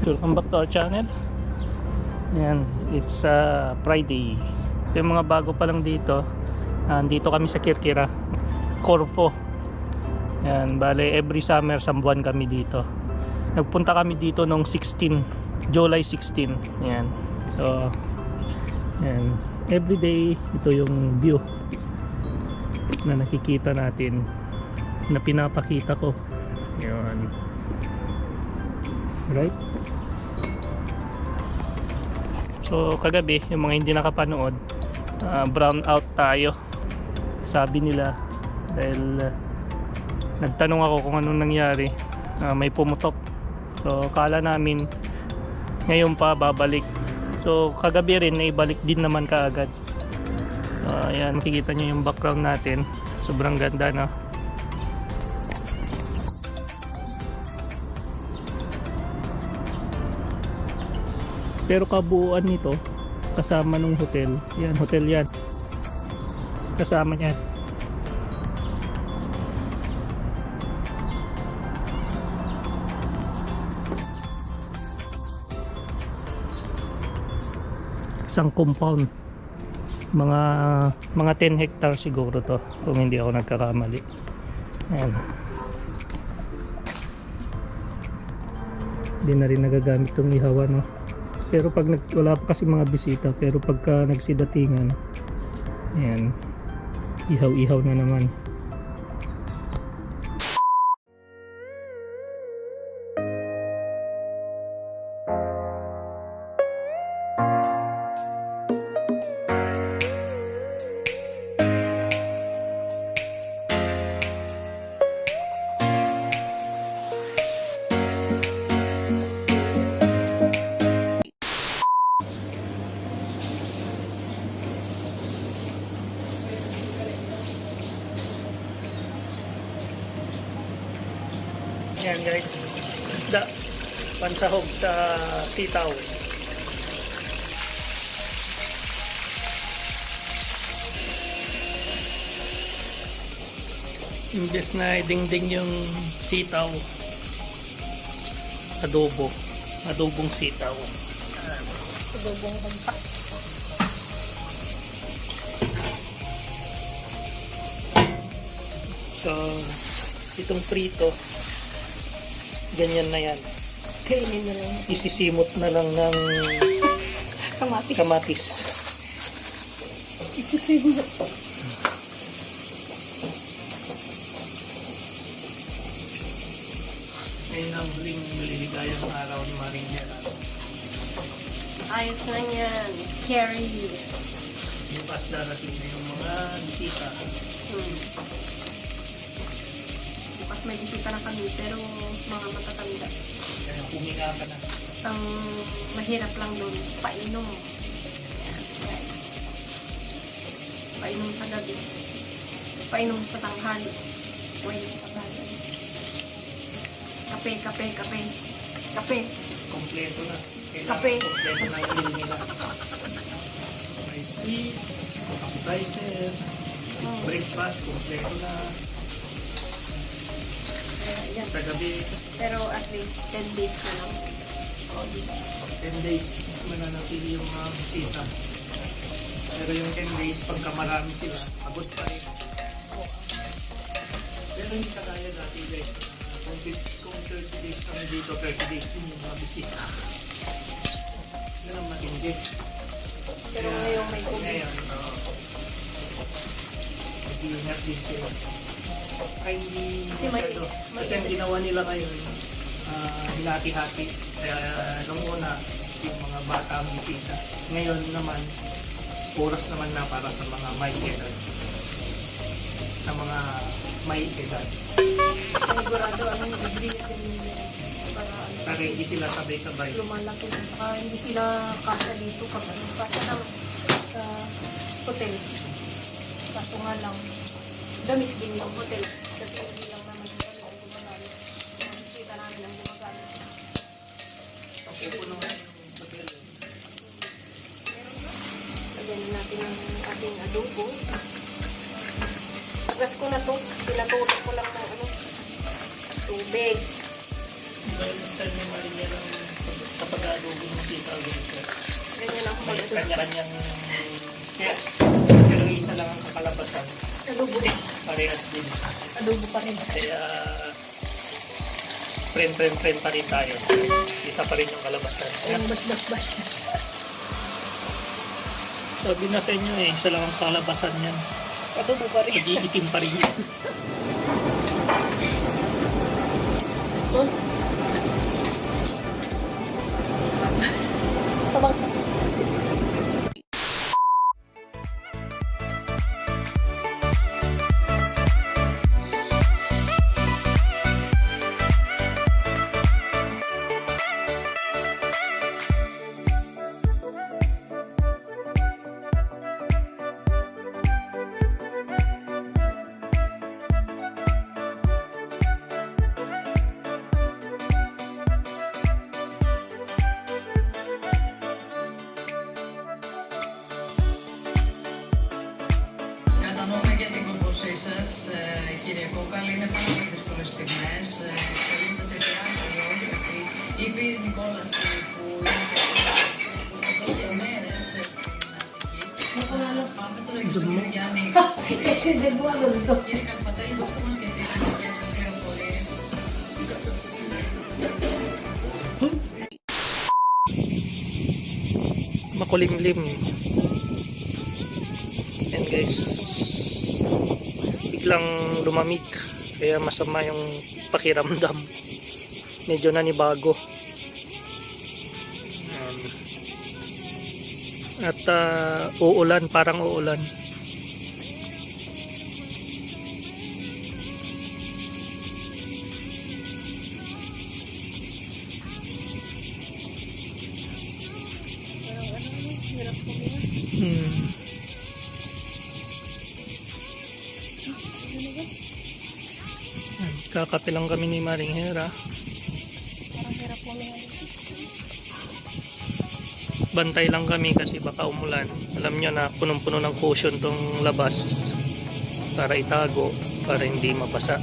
yun, welcome back to our channel. Yan, it's uh, Friday. Yung mga bago pa lang dito, andito kami sa Kirkira, Corfu. Yan, bale every summer sambuan kami dito. Nagpunta kami dito nung 16, July 16. Yan. So, yan. Every day, ito yung view na nakikita natin na pinapakita ko. Yan. Right? So kagabi, yung mga hindi nakapanood, ah, brown out tayo. Sabi nila dahil ah, nagtanong ako kung anong nangyari. Ah, may pumutok. So kala namin ngayon pa babalik. So kagabi rin naibalik din naman kaagad. So ayan, makikita nyo yung background natin. Sobrang ganda no. Pero kabuuan nito kasama nung hotel. Yan, hotel yan. Kasama niyan. Isang compound. Mga mga 10 hectares siguro to kung hindi ako nagkakamali. Ayan. Hindi na rin nagagamit tong ihawa no. Pero pag nag, wala pa kasi mga bisita, pero pagka nagsidatingan, ayan, ihaw-ihaw na naman. Yan guys, isda, pansahog sa sitaw. Imbes na dingding yung sitaw, adobo, adobong sitaw. Adobong humpak. So, itong prito, ganyan na yan. Kainin na lang. Isisimot na lang ng Kamatis. kamatis. Isisimot. Ngayon ang huling maliligayang araw ni Maring Gerald. Ayos na yan. Carry. Bukas darating na yung mga bisita. Hmm. Bukas may bisita na kami, pero mga matatanda. Kaya huminga ka na. Ang mahirap lang doon, painom. Guys. Painom sa gabi. Painom sa tanghali. Pwede sa tanghali. Kape, kape, kape. Kape. Kompleto na. Kailangan Kape. Kompleto na yung nila. May tea, appetizer, Oh. breakfast, kompleto na. Yan. Sa gabi, Pero at least 10 days na lang. O, diba? 10 days mananatili yung mga bisita. Pero yung 10 days, pagka marami sila, abot pa rin. Pero hindi ka kaya dati guys. Kung, kung 30 days kami dito, 30 days din yung mga bisita. Yan ang matindi. Pero ngayon may COVID. Ngayon, oo. Nag-iingat din sila. Ay, may- masyado. Kasi ang ginawa nila ngayon, ah, hinati-hati. Kaya nung una, yung mga bata ang bisita. Ngayon naman, oras naman na para sa mga may edad. Sa mga may edad. Sigurado, ano yung degree para Para hindi sila sabay-sabay. lumalaki na. Saka hindi sila kasa dito pag ano, kasa lang sa hotel. Kaso nga lang, damit din ng hotel. Kasi hindi lang naman yung kami ang gumagamit. Mga bisita namin ang gumagamit. Pupuno nga yung hotel. Lagyan natin ang ating adobo. Pagkas ko na to, pinatulog ko lang ng ano, tubig. Iba yung style ni Maria ng kapag adobo ng dito. Ganyan ang May pag kanya-kanyang step. Pero isa lang ang kakalabasan. Adobo. Parehas din. Adobo pa rin. Kaya friend, friend, friend pa rin tayo. Isa pa rin yung kalabasan. Yung bash, bash, bash. Sabi na sa inyo eh, isa lang ang kalabasan yan. Adobo pa rin. Nag-iitim pa rin yan. कैसे देखो makulimlim. Yan guys. Biglang lumamig kaya masama yung pakiramdam. Medyo nanibago. At ah, uulan, parang uulan. Hmm. Kakape lang kami ni Maring Hera. Parang hirap mo nga. Bantay lang kami kasi baka umulan. Alam nyo na punong-puno ng cushion tong labas para itago para hindi mabasa.